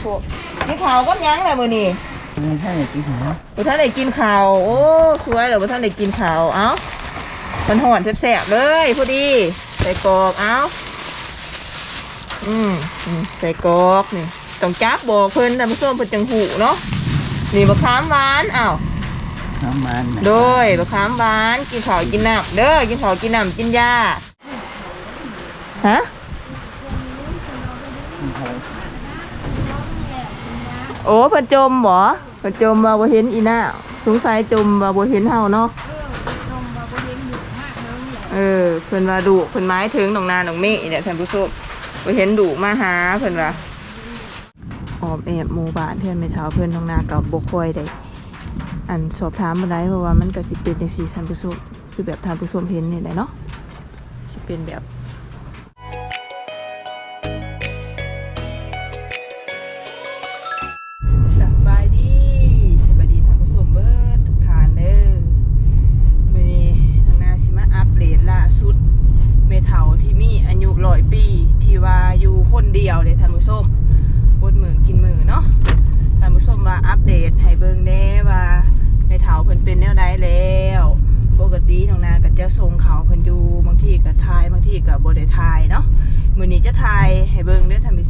โหกินข้าวก็ยังเลยมื้อนี้ไม่ใช่กินหัวบ่ท่านได้กินข้าวโอ้สวยแล้วบ่ท่านได้กินข้าวเอ้ามันห่อนแซ่บๆเลยพอดี ใส่กรอกเอ้าอืมอืมใส่กรอกนี่ต้องจับบอกเพิ่นท่านผู้ชมเพิ่นจังหูเนาะนี่มะขามหวานอ้าวน้ำมันโดยมะขามหวานกินข้าวกินน้ำเด้อกินข้าวกินน้ำกินยาฮะ โอ้เพิ่นจมบ่เพิ่นจมว่าบ่เห็นอีน่าสงสัยจมว่าบ่เห็นเฮาเนาะเออเพิ่นว่าดุเพิ่นหมายถึงน้องนาน้องเมฆเนี่ยท่านผู้ชมบ่เห็นดุมาหาเพิ่นว่าออมแอบหมู่บ้านเพื่อนไม่เท่าเพิ่นน้องนาก็บ่ค่อยได้อันสอบถามมาได้เพราะว่ามันก็สิเป็นอย่างสี่ท่านผู้ชมคือแบบท่านผู้ชมเห็นนี่แหละเนาะสิเป็นแบบ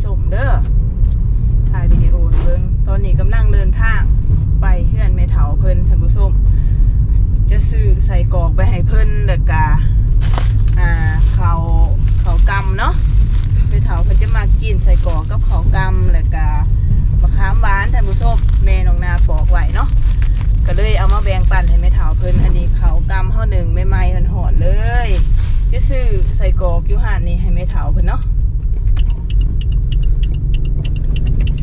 เบิ่งเด้อท่านผู้ชมเด้อถ่ายวิดีโอเบิ่งตอนนี้กำลังเดินทาง ไปเฮือนแม่เฒ่าเพิ่นท่านผู้ชมจะซื้อใส่กอกไปให้เพิ่นแล้วก็อ่าเขาเขากำเนาะแม่เฒ่าเพิ่นจะมากินใส่กอกกับเขากำแล้วก็มะขามหวานท่านผู้ชมแม่น้องนาปอกไว้เนาะก็เลยเอามาแบ่งปันให้แม่ถาวเพิ่นอันนี้เขากำห่อหนึ่งไม่ไหม้หอนๆเลยจะซื้อใส่กอกอยูหานนี่ให้แม่ถาวเพิ่นเนาะ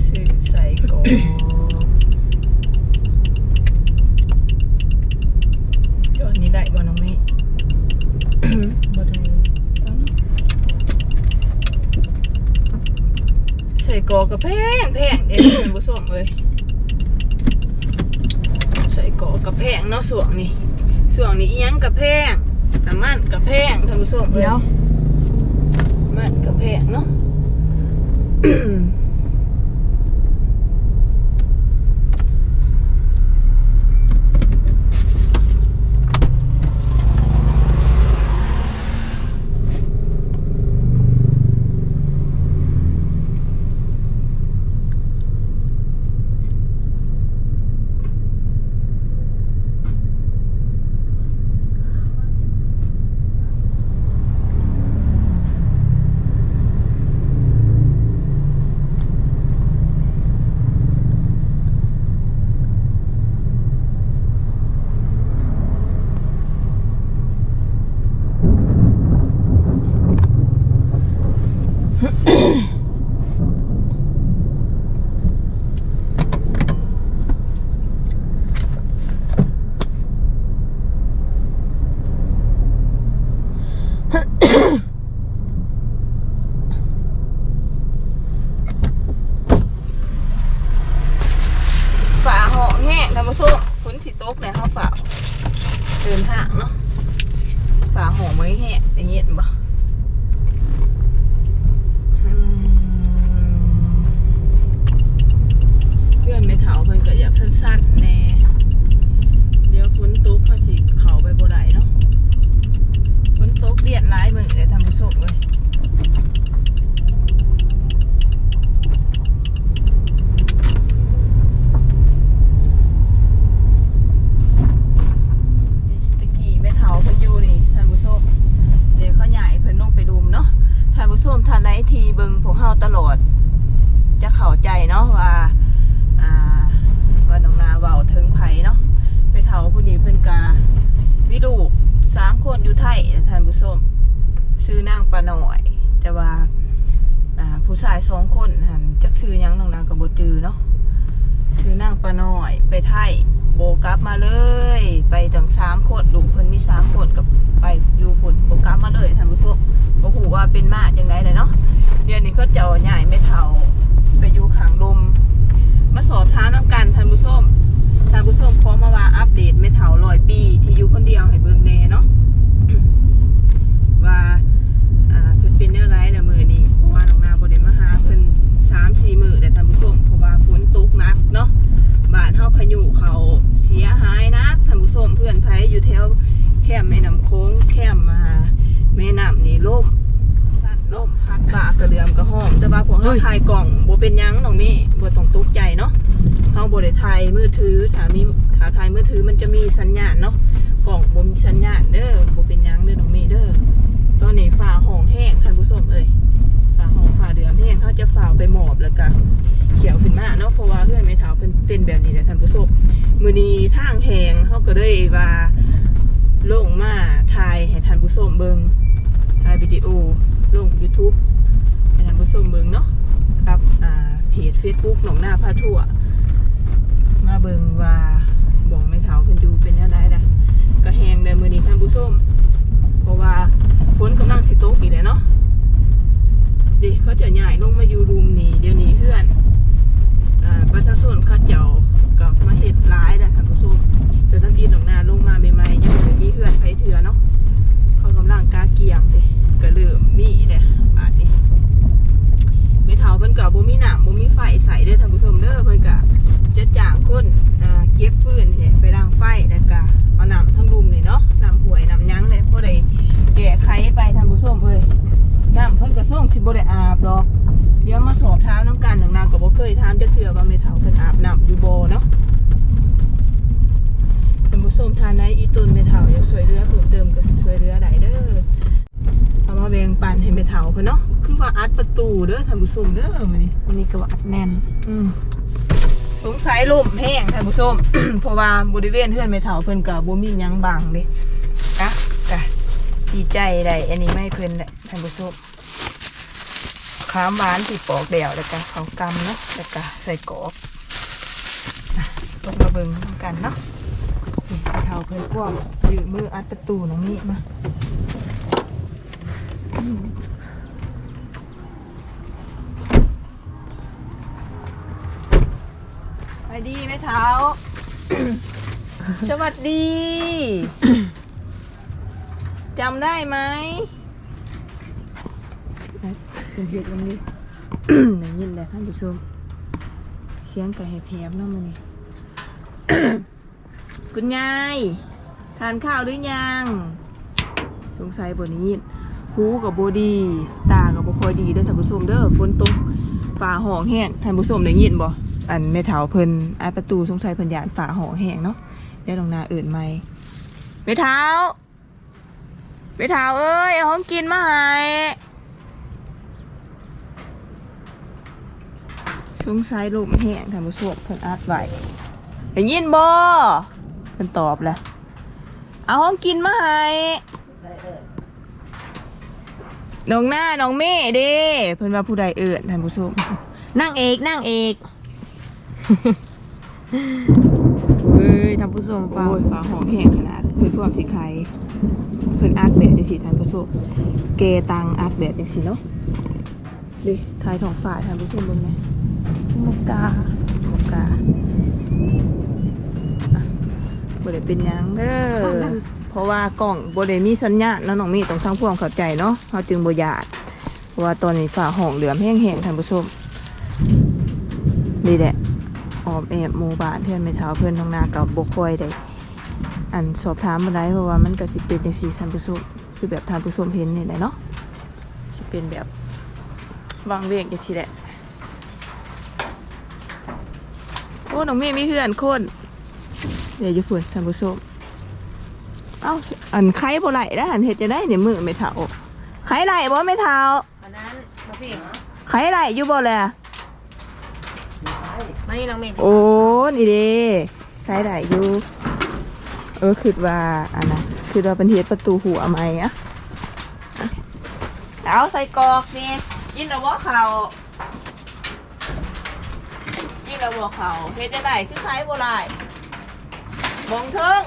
ซื้อใส่กรอกจอดนี้ได้บ่น้องเมย์ บ่ได้ ใส่กรอกก็แพงแพงเด็ดท่านผู้ชมเลยใส่กรอกก็แพงเนาะส่วงนี้ส่วงนี้อิหยังก็แพงน้ำมันก็แพงท่านผู้ชมเอ้ยน้ำมันก็แพงเนาะ ฝาห่อแห้งท่านผู้ชมฝนที่ตกเนี่ยเขาฝา เดินทางเนาะฝาหอมไว้แห้งอย่างเงี้ยบ่อืมเพื่อนไม่เถาเพิ่นก็อยากสั้นๆแน่เดี๋ยวฝนตกเขาสิเข้าไปบ่ได้เนาะฝนตกเดียดร้ายมือเลยท่านผู้ชมเลย ตะกี้แม่เฒ่าเพิ่นอยู่นี่ท่านผู้ชมเดี๋ยวเขาใหญ่เพิ่นลงไปดุมเนาะท่านผู้ชมท่านใดที่เบิ่งพวกเฮาตลอด จะเข้าใจเนาะว่าอ่าว่าน้องนาเว้าถึงไผเนาะแม่เฒ่าผู้นี้เพิ่นกาวิลูกสามคนอยู่ไทยท่านผู้ชม ชื่อย แต่ว่าผู้ชายสองคนหันจักชื่อยังน้องนาก็บ่จือเนาะซื้อนางปลาน้อย ไปไทยโบกลับมาเลย ไปถึงสามคนลูกเพิ่นมีสามคนกับไปอยู่พุ่นโบกลับมาเลยท่านผู้ชมบ่ฮู้ว่าเป็นมาจังไดเลยเนาะเดี๋ยวนี้เขาเจ้าใหญ่ไม่เท่าไปอยู่ข้างลมมาสอบถาน้ำกันท่านผู้ชมท่านผู้ชมขอมมาว่าอัปเดตไม่เท่าร้อยปี ที่อยู่คนเดียวให้เบิ่งแน่เนาะว่า เป็นแนวไรเดี๋ยมือนี้เพราะว่าน้องนาบริมหาเพิ่นสามสี่มือแต่ท่านผู้ชมเพราะว่าฝนตกนักเนาะบาดเฮาพายุเขาเสียหายนักท่านผู้ชมเพื่อนไผอยู่แถวแคมแม่น้ำโค้งแคมมาแม่น้ำนี่ล่มล่มพัดปากกระเดื่อมกระห้องแต่ว่าพวกเฮาถ่ายกล่องบ่เป็นยังน้องนี่บ่ต้องตกใจเนาะเฮาบ่ได้ถ่ายมือถือถ้ามีถ้าถ่ายมือถือมันจะมีสัญญาณเนาะกล่องบ่มีสัญญาณเด้อบ่เป็นยังเด้อน้องมี่เด้อ ตอนนี้ฟ้าห้องแห้งท่านผู้ชมเอ้ยฟ้าห้องฟ้าเดือมแห้งเขาจะฟ้าไปหมอบแล้วก็เขียวขึ้นมาเนาะเพราะว่าเพื่อนไม่เฒ่าเพิ่นเป็นแบบนี้แหละท่านผู้ชมมือนี้ทางแหงเฮาก็เลยว่าลงมาถ่ายให้ท่านผู้ชมเบิ่งถ่ายวิดีโอลง YouTube ให้ท่านผู้ชมเบิ่งเนาะครับอ่าเพจ Facebook หนองหน้าพาทั่ว มาเบิ่งว่าบองไม่เท้าเพิ่นดูเป็นยังไงล่ะก็แฮงได้มื้อนี้ท่านผู้ชม เพราะว่าฝนกำลังสิตกอีกแล้วเนาะดิเขาจะย้ายลงมาอยู่รูมนี้เดี๋ยวนี้เพื่อนอ่าประชาชนเขาเจ้าก็มาเฮ็ดร้ายแล้วท่านผู้ชมแต่ท่านอีหนองนาลงมาใหม่ๆยังบ่ได้มีเพื่อนไผเถื่อเนาะเขากำลังกาเกียมเลยก็เริ่มมีเลยบาดนี้เมทัลเพิ่นก็บ่มีหนามบ่มีไฟใส่เด้อท่านผู้ชมเด้อเพิ่นก็จะจ้างคนอ่าเก็บฟืนนี่แหละไปดังไฟแล้วก็ เอาน้ำทั้งรุมนี่เนาะน้ำห่วยน้ำหยั้งเลยพอได้แก้ไขไปท่านผู้ชมเอ้ยน้ำเพิ่นก็ส่งสิบ่ได้อาบดอก เดี๋ยวมาสอบถามน้ำกันนางๆก็บ่เคยถามจักเทื่อว่าเมทัลเพิ่นอาบน้ำอยู่บ่เนาะท่านผู้ชมทานได้อีตุนเมถาอยากช่วยเหลือเพิ่มเติมก็สิช่วยเหลือได้เด้อเอามาแบ่งปันให้เมถาเพิ่นเนาะคือว่าอัดประตูเด้อท่านผู้ชมเด้อมื้อนี้วันนี้ก็ว่าอัดแน่นอืม สงสัยลมแห้งท่านผู้ชม เพราะว่าบริเวณเฮือนเมถาเพิ่อนก็บ่มีหยังบังเด้กะกะดีใจได้อันนี้ไม่เพิ่อนแหละท่านผู้ชมขามหวานที่ปอกเดี่ยวแล้วก็เขากำเนาะแล้วก็ใส่กรอกลงมาเบิ่งกันเนาะเท่าเพื่อนพวกยืมมืออัดประตูน้องนี่มาไปดีไห มเท้า สวัสดี จำได้ไหมเป็นเด็กวันนี้ได้ยินแล้วท่านผู้ชมเสียงไก่แหบๆเนาะมันนี่คุณยายทานข้าวหรือยัง สงสัยบนนี้หูกับโบดี ตากับบคอยดีเด้อท่านผู้ชมเด้อฝนตกฝ่าห้องแห้งท่านผู้ชมได้ยินบ่ อันแม่เฒ่าเพิ่นอัดประตูสงสัยเพิ่นยานฝ่าห้อแห้งเนาะเดี๋ยวลงนาอื่นใหม่แม่เฒ่าแม่เฒ่าเอ้ยเอาของกินมาให้สงสัยลมแห้งท่านผู้ชมเพิ่นอัดไว้ได้ยินบ่เพิ่นตอบแหละเอาห้องกินมาให้น้องหน้าน้องเม่เด้เพิ่นว่าผู้ใดเอิ้นท่านผู้ชมนั่งเอกนั่งเอก เฮ้ยท่านผู้ชมฟังโอ้ยฟ้าหอมแห้งขนาดเพิ่นพวกสิไข่เพิ่นอัดแบบจังซี่ท่านผู้ชมเกตังอัดแบบจังซี่เนาะดิทายท้องฟ้าท่านผู้ชมเบิ่งแหน่มกกาหมกกาอะบ่ได้เป็นหยังเด้อเพราะว่ากล่องบ่ได้มีสัญญาณเนาะน้องมีต้องทางพวงเข้าใจเนาะเฮาจึงบ่หยาดเพราะว่าตอนนี้ฟ้าห้องเหลือมแห้งๆท่านผู้ชมนี่แหละ ออมแอบหมู่บ้านเพื่อนไม่เท้าเพื่อนทางนากับบ่ค่อยได้อันสอบถามบ่ได้เพราะว่ามันก็สิเป็นจังซี่ท่านผู้ชมคือแบบท่านผู้ชมเห็นนี่แหละเนาะสิเป็นแบบวางเวียงจังซี่แหละโอ้น้องมีมีเพื่อนคนเดี๋ยวจะพูดท่านผู้ชมเอ้าอันไข่บ่ไหลได้อันเฮ็ดจะได้เนี่ยมือไม่เท่าไข่ไหลบ่ไม่เท่าอันนั้นมาพี่ไข่ไหลอยู่บ่แล มานี่น้องเมย์โอ้นี่เด้ไข่ไหลอยู่ เออคิดว่าอันน่ะคิดว่าเป็นเฮ็ดประตูหัวไหมอะอะเอาใส่กรอกนี่ยินแล้วบ่เขายินแล้วบ่เขาเฮ็ดจะได้คือไข่บ่ไหลมองเทิง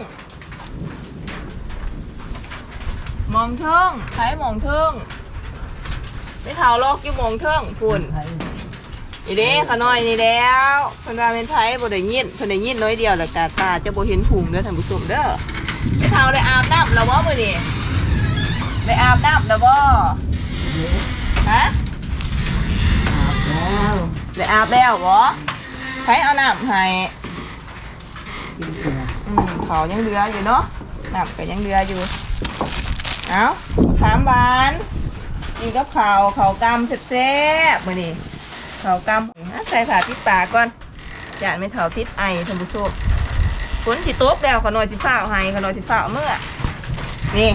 มองเทิงไข่มองเทิงไม่เท่าลอกอยู่มองเทิงพุ่น อีเด้ขาน้อยนี่แล้วเพิ่นว่าเป็นไทยบ่ได้ยินเพิ่นได้ยินน้อยเดียวแล้วกาตาจะบ่เห็นพุงเด้อท่านผู้ชมเด้อไปเฒ่าได้อาบน้ำแล้วบ่มื้อนี้ได้อาบน้ำแล้วบ่ฮะแล้วได้อาบแล้วบ่ใครเอาน้ำให้อืมเขายังเหลืออยู่เนาะน้ำก็ยังเหลืออยู่เอาถามหวานกินกับข้าวข้าวกำแซ่บๆมื้อนี้ ข้าวกำอะใส่ผ้าปิดปากก่อนอย่าไม่เท่าติดไอท่านผู้ชมฝนสิตกแล้วขอหน่อยสิฟ้าวให้ขอหน่อยสิฟ้าวเมื่อ นี่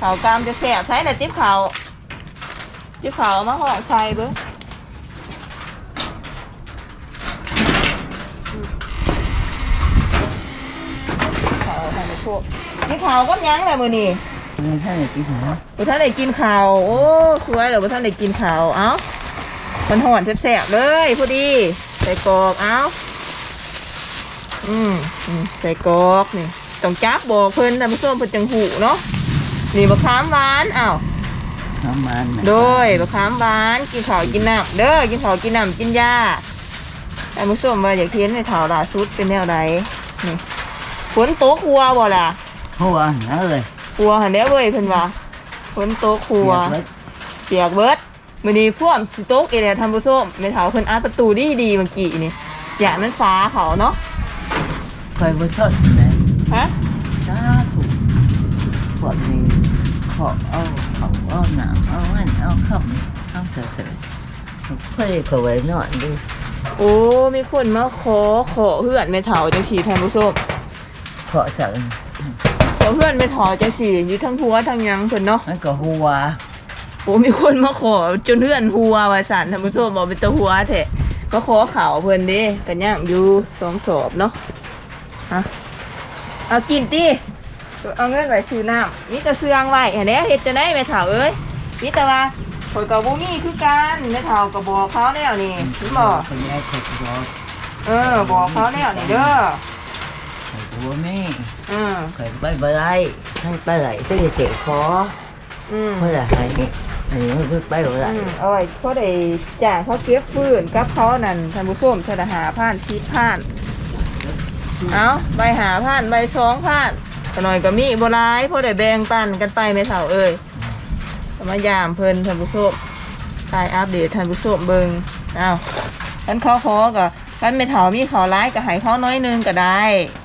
ข้าวกำจะแซ่บใส่แต่ติ๊บข้าวติ๊บข้าวเอามาห่อใส่เบิ่งข้าวท่านผู้ชมนี่ข้าวก็ยังแหละมื้อนี้ไม่ใช่กินหรอบ่ท่านได้กินข้าว โอ้ สวยเลยบ่ท่านได้กินข้าว เอ้า มันห่อนแซ่บๆเลยพอดี ใส่กรอกเอ้าอืมอืมใส่กรอกนี่ต้องจับบอกเพิ่นท่านผู้ชมเพิ่นจังหูเนาะนี่บะขามหวานอ้าวน้ำมันโดยบะขามหวานกินข้าวกินน้ำเด้อกินข้าวกินน้ำกินยาท่านผู้ชมว่าอยากเห็นในเท่าล่าสุดเป็นแนวใดนี่ฝนตกหัวบ่ล่ะหัวนะเลยหัวหันแล้วเว้ยเพิ่นว่าฝนตกหัวเปียกเบิด มื้อนี้พวกสิโต๊กเอเลียทำผู้ส้มแม่เฒ่าเพิ่นอัดประตูดีดีๆเมื่อกี้นี่อย่ามันฟ้าเขาเนาะคอยบุชดเลยฮะจ้าถูกพวกนี้ขอเอาเขาเอาหนังเอาอันเอาคำเอาเฉยๆเพื่อเขาไว้นอนดูโอ้มีคนมาขอขอเพื่อนแม่เฒ่าจังซี่ท่านผู้ส้มขอจังขอเพื่อนแม่เฒ่าจังซี่อยู่ทั้งหัวทั้งหยังเพิ่นเนาะมันก็หัว โอ้มีคนมาขอจนเพื่อนหัวว่าสั่นท่านผู้ส้มบ่เป็นตะหัวแท้ก็ขอเขาเพิ่นเด้กันย่างอยู่สองศพเนาะฮะเอากินติเอาเงินไว้ซื้อน้ำมีแต่เสืองไว้เห็นแหน่เฮ็ดจะได้แม่เฒ่าเอ้ยนี่แต่ว่าข่อยกับบ่มีคือกันแม่เฒ่าก็บอกเขาแล้วนี่เห็นบ่คนแรกคนบอกเออบอกเขาแล้วนี่เด้อหัวแม่เออเคยไปบ่ไรให้ไปไหลก็จะเจ็บคอ อืม เมื่อไหร่อันนี้อันนี้มันไปบ่ไรอืมเอาไว้เขาได้จ้างเขาเก็บฟืนกับเขานั่นท่านผู้ชมชะหาผ่านชีผ่าน เอาใบหาผ่านใบสองผ่านก็หน่อยก็มีบ่หลายเพราะได้แบ่งปันกันไปแม่เฒ่าเอ้ยก็มายามเพิ่นท่านผู้ชมตายอัปเดตท่านผู้ชมเบิ่งเอาคันเขาขอก็คันแม่เฒ่ามีเขาร้ายก็ให้เขาน้อยหนึงก็ได้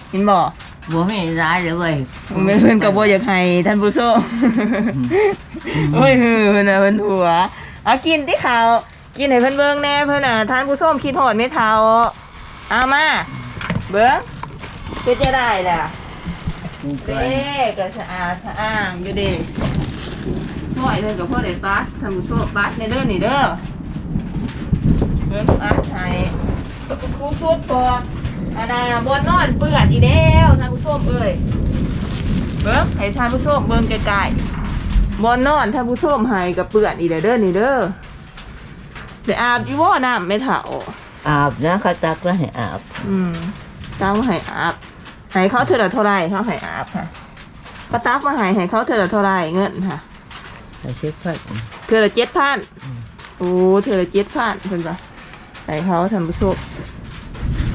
เห็นบ่ หัวแม่ร้ายเลยเว้ยเพิ่นก็บ่อยากให้ท่านผู้ชมโอ้ยฮือเพิ่นน่ะเพิ่นหัวเอากินที่เขากินให้เพิ่นเบิ่งแน่เพิ่นน่ะท่านผู้ชมคิดฮอดแม่เฒ่าเอามาเบิ่งเป็นจะได้ล่ะเด้ก็สะอาดสะอ้างอยู่เด้ห่อยเพิ่นก็พอได้ปัดท่านผู้ชมปัดในเด้อนี่เด้อเบิ่งปัดให้ครูสุดก่อน อันน่ะบ่นอนเปื้อนอีแล้วท่านผู้ชมเอ้ยเบิ้งให้ท่านผู้ชมเบิ้งไกลๆบอนนอนท่านผู้ชมให้กับเปื่อนอีเด้อเด้อนี่เด้อเดี๋ยวอาบอยู่ว่าน้ำไม่เถาอาบนะเขาตักก็ให้อาบอืมตั้งให้อาบให้เขาเท่าไหร่เท่าไหรเขาให้อาบค่ะก็ตักมาให้ให้เขาเท่าไหร่เท่าไหรเงินค่ะให้เช็คพัดเท่าละเจ็ดพันโอ้เท่าละเจ็ดพันเพิ่นปะให้เขาท่านผู้ชม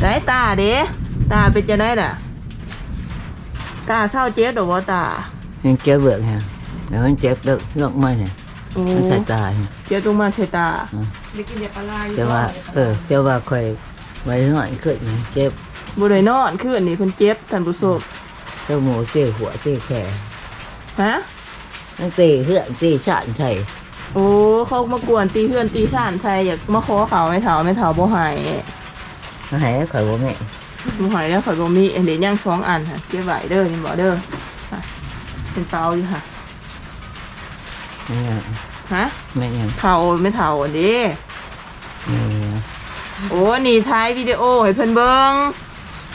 ได้ตาเด้ตาเป็นจะได้ล่ะ ตาเศร้าเจ็บหรือว่าตา ยังเจ็บเบือกฮะเดี๋ยวมันเจ็บเลิกเลิกไม่เนี่ยโอ้มันใส่ตาฮะเจ็บตรงมาใส่ตาอืมได้กินเด็ดปลาอยู่แต่ว่า เออแต่ว่าคอยไว้หน่อยขึ้นนะเจ็บบุได้นอนคืออันนี้เพิ่นเจ็บท่านผู้ชมเจ้าหมูเจ็บหัวเจ็บแขนฮะ ตั้งตีเพื่อนตีฉานใช่โอ้เขามากวนตีเพื่อนตีซ่านใส่อยากมาขอเขาไม่เถาไม่เถาบ่ใหาย มาให้ข่อยว่าแม่บ่ใหายแล้วข่อยบ่มีอันเดี๋ยวย่างสองอันค่ะเก็บไว้เด้อนี่บ่เด้อค่ะเป็นเตาอยู่ค่ะไม่ยังฮะไม่ยังเถาไม่เถาอันนี้ไม่ยังโอ้นี่ท้ายวิดีโอให้เพิ่นเบิ่ง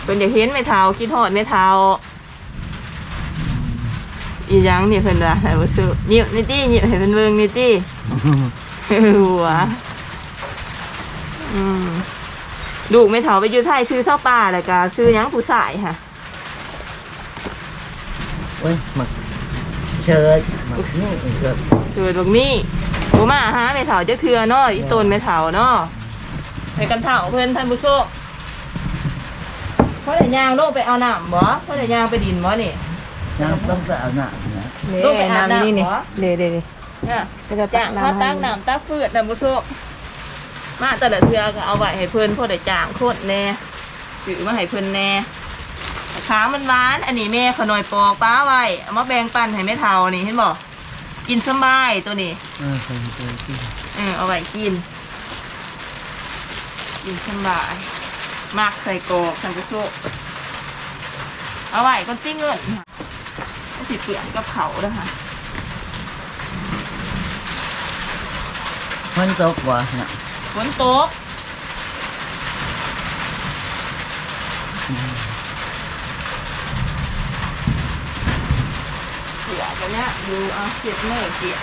เพิ่นอยากเห็นไม่เถาคิดฮอดไม่เถาอีหยังนี่เพิ่นว่าให้บ่ซื้อยิ้มนี่ติยิ้มให้เพิ่นเบิ่งนี่ติหัวอืม ลูกไม่เถาไปอยู่ไทยซื้อเส้าป่าแล้วก็ซื้อหยังผู้สายค่ะโอ้ยหมักเชิดหมักนี่อีกแล้วคือตรงนี้ผมมาหาไม่เถาจะเทือเนาะอีตนไม่เถาเนาะไปกันเถาเพื่อนท่านผู้ชมเพราะเดี๋ยวยางโลกไปเอาน้ำบ่เพราะเดี๋ยวยางไปดินบ่นี่น้ำต้องไปเอาหนักนะลงไปอาบน้ำนี่นี่เดี๋ยวเดี๋ยวเนี่ยก็จะจ้างเขาตักน้ำตักฟืดท่านผู้ชม มาแต่ละเทือก็เอาไว้ให้เพื่อนเพราะเดี๋ยวจ้างโคตรแน่ถือมาให้เพื่อนแน่ขามันหวาน อันนี้แม่ขน่อยปอกป้าไว้เอามาแบ่งปันให้แม่เฒ่านี่เห็นบ่กินสบายตัวนี้เออเป็นตัวที่เออเอาไว้กิน กินสบายมากใส่กรอกสังกะโซเอาไว้ก็ติ้งเงินค่ะก็สิเปลี่ยนกับเขาแล้วค่ะมันตกบ่น่ะฝ นตกเสียกันเนี้ยดูเอาเสียบเมื่อเสีย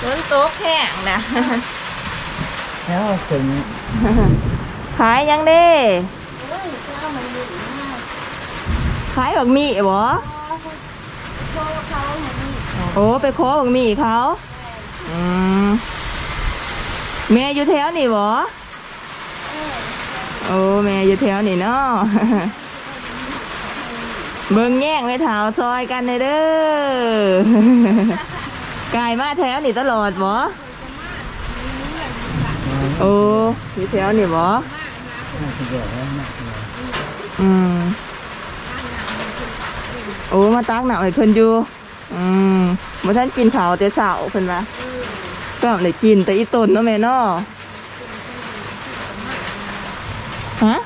ฝนตกแห้งนะแล้วถึงขายยังเด้ ขายบักหมี่บ่โอ้ไปขอบักหมี่เขาอืมแม่อยู่แถวนี่บ่โอ้แม่อยู่แถวนี่เนาะ เบิ่งแย่งไว้เท้าซอยกันเลยเด้อกายมาแถวนี่ตลอดบ่โอ้อยู่แถวนี่บ่น่าจะเยอะแล้วนะ อืม โอ้มาตักหนักเลยเพิ่นอยู่ อืมบ่ท่านกินข้าวแต่เช้าเพิ่นว่าก็ได้กินแต่อีต้นเนาะแม่เนาะฮะ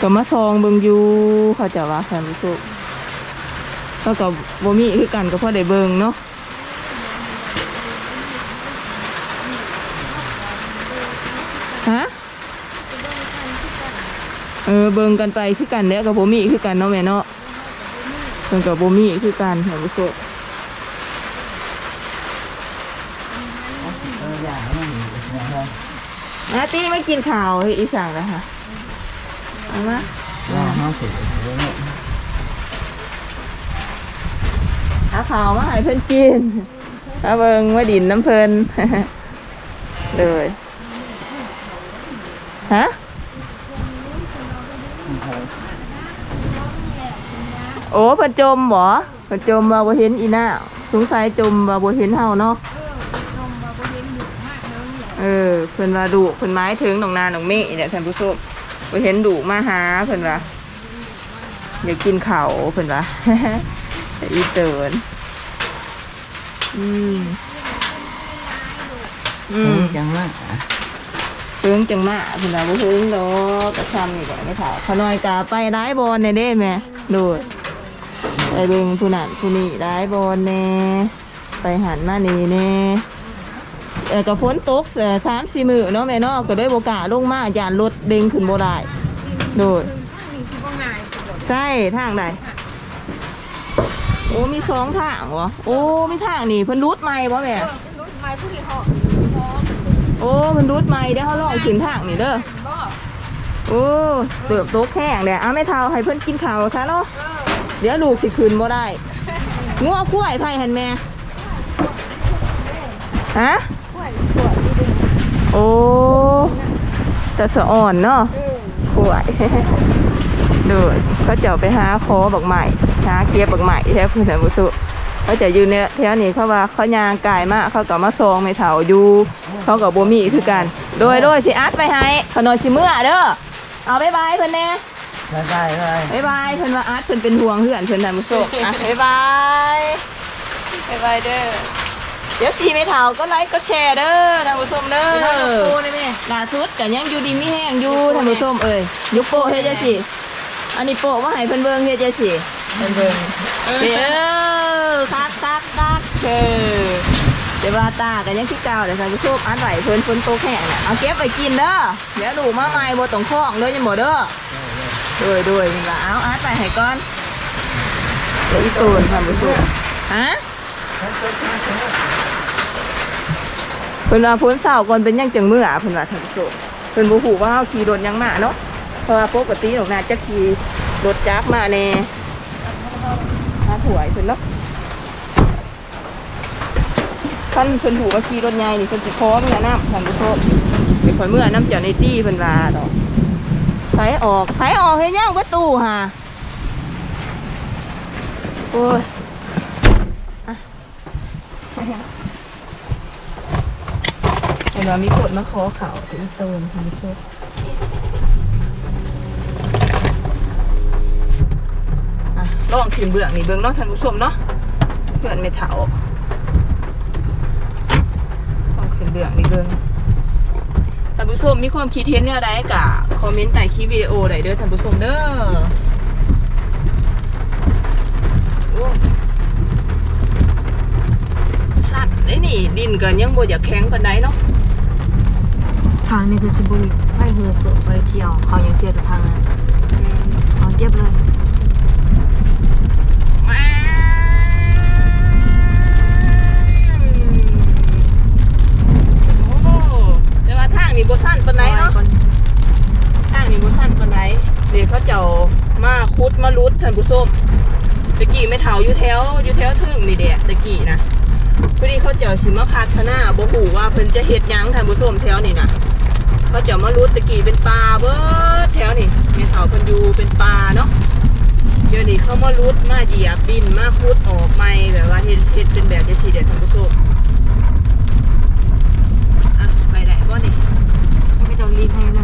ก็มาซองเบิ่งอยู่เขาจะว่าคันสุกก็ก็บ่มีคือกันก็พอได้เบิ่งเนาะฮะ เออเบิ่งกันไปคือกันแล้วกับโบมี่คือกันเนาะแม่เนาะเบิ่งกับโบมี่คือกันค่ะผู้ชมอามันนะครับอาตี้ไม่กินข้าวเฮ้ยอีสั่งแล้วค่ะเอามาว่าเขาสิเรื่องนี้หาข้าวมาให้เพิ่อนกินเอาเบิ่งมาดินน้ำเพลินเลยฮะ โอ้เพิ่นจมบ่เพิ่นจมว่าบ่เห็นอีน่าสงสัยจมว่าบ่เห็นเฮาเนาะเออเพิ่นว่าดุเพิ่นหมายถึงหนองนาหนองเมฆเนี่ยท่านผู้ชมเพิ่เห็นดุมาหาเพิ่นว่าอยากกินเขาเพิ่นว่าอีเตินอืมอืมจังมาก เพิ่งจังมาเพิ่นว่าบ่เพิ่งดอกกระซำนี่ก็ไม่ถาขน้อยกาไปร้ายบอลเนี่ยเด้แม่โดดไปเบิ่งผู้นั้นผู้นี้ร้ายบอลแน่ไปหันมานี่แน่เออกับฝนตกสามสี่มือเนาะแม่เนาะก็ได้โอกาสลงมาอย่านรถเด้งขึ้นบ่ได้โดยใช่ทางใดโอ้มีสองทางวะโอ้มีทางนี่เพิ่นรูดใหม่บ่แม่โอ้ เพิ่นรูดใหม่เดี๋ยวเขาลองขึ้นทางนี่เด้อโอ้เติบโตกแห้งเด้อเอาไม่เท่าให้เพิ่นกินข้าวซะเนาะเดี๋ยวลูกสิขึ้นบ่ได้งัวคุ้ยไผหันแม่ฮะโอ้แต่สะอ่อนเนาะขวายดูเขาจะเอาไปหาคอบักใหม่หาเกียบบักใหม่แท้พื้นฐานบุสุ เขาจะอยู่ในแถวนี้เขาว่าเขายางกายมากเขาก็มาซองไม่เถาอยู่เขากับโบมีคือกัน โดยโดยสิอัดไปให้ขนอยสิเมื่อเด้อเอาบายบายเพิ่นแน่ได้ได้เลยบายบายเพิ่นว่าอัดเพิ่นเป็นห่วงเพื่อนเพิ่นทานบุสุอะบายบายบายบายเด้อเดี๋ยวสีไม่เถาก็ไลค์ก็แชร์เด้อท่านผู้ชมเด้อล่าสุดก็ยังอยู่ดีมีแห้งอยู่ท่านผู้ชมเอ้ยยุกโปะเฮ็ดจังซี่อันนี้โปะว่าให้เพิ่นเบิ่งเฮ็ดจังซี่เพิ่นเบิ่งเด้อ คักคักคักเออเดี๋ยวว่าตาก็ยังคือเก่าเด้อท่านผู้ชมอันไหวเพิ่นฝนตกแห้งน่ะเอาเก็บไปกินเด้อเดี๋ยวดูมาใหม่บ่ต้องคล้องเด้อยังบ่เด้อโดยโดยนี่ละเอาอัดไปให้ก่อนเดี๋ยวอีตูนท่านผู้ชมฮะเพิ่นว่าพ้นเสาก่อนเป็นยังจังมืออะเพิ่นว่าท่านผู้ชมเพิ่นบ่ฮู้ว่าเฮาขี่รถยังมาเนาะเพราะว่าปกติดอกนาจะขี่รถจักรมาแน่หาถวยเพิ่นเนาะ ท่านเพิ่นถูกว่าขี่รถใหญ่นี่เพิ่นสิขอเมื่อน้ำท่านผู้ชมเดี๋ยวข่อยเมื่อน้ำเจ้าในตี้เพิ่นว่าดอกไถออกไถออกเฮ็ดหยังประตูห่าโอ้ยอะเออเว่ามีคนมาขอเขาถึงโตนทางโซ่อะลองขึ้นเบื้องนี่เบื้องเนาะท่านผู้ชมเนาะเพื่อนไม่เถาลองขึ้น เบื้องนี่เบื้องท่านผู้ชมมีความคิดเห็นแนวใดกะคอมเมนต์ใต้คลิปวิดีโอได้เด้อท่านผู้ชมเด้อโอ้สั่นได้นี่ ดินก็ยังบ่อยากแข็งปานใดเนาะทางนี้คือสิบุรีไปเหือเปิดไฟเที่ยวเขายังเที่ยวแต่ทางนั้นเอาเจ็บเลย ท่านผู้ชมตะกี้ไม่เฒ่าอยู่แถวอยู่แถวถึงนี่แดะตะกี้นะพอดีเขาเจ้าสิมาพัฒนาบ่ฮู้ว่าเพิ่นจะเฮ็ดหยังท่านผู้ชมแถวนี้น่ะเขาเจ้ามาลุดตะกี้เป็นป่าเบิดแถวนี้แม่เฒ่าเพิ่นอยู่เป็นป่าเนาะเดี๋ยวนี้เขามารุดมาเหยียบดินมาคุดออกใหม่แบบว่าเฮ็ดเฮ็ดเป็นแบบจะสีเด็ดทางผู้ชมอะไปได้บ่นี่ให้พี่เจ้ารีบให้นั่น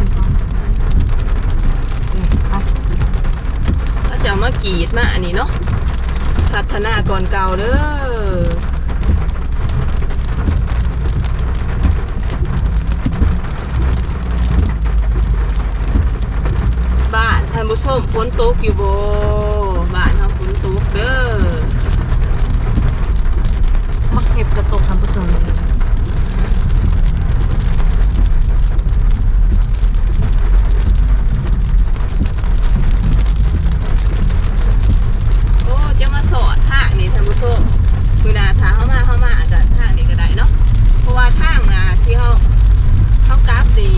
จะเอามากีดมาอันนี้เนาะพัฒนากรเก่าเด้อบ้านท่านผู้ชมฝนตกอยู่โบบ้านเฮาฝนตกเด้อ ราะว่าทางนะที่เขาเขากราฟดี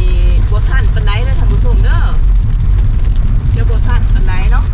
บสั้นปันไดเด้ท่านผู้ชมเด้อเดี๋ยวบสั้นปันไดเนาะ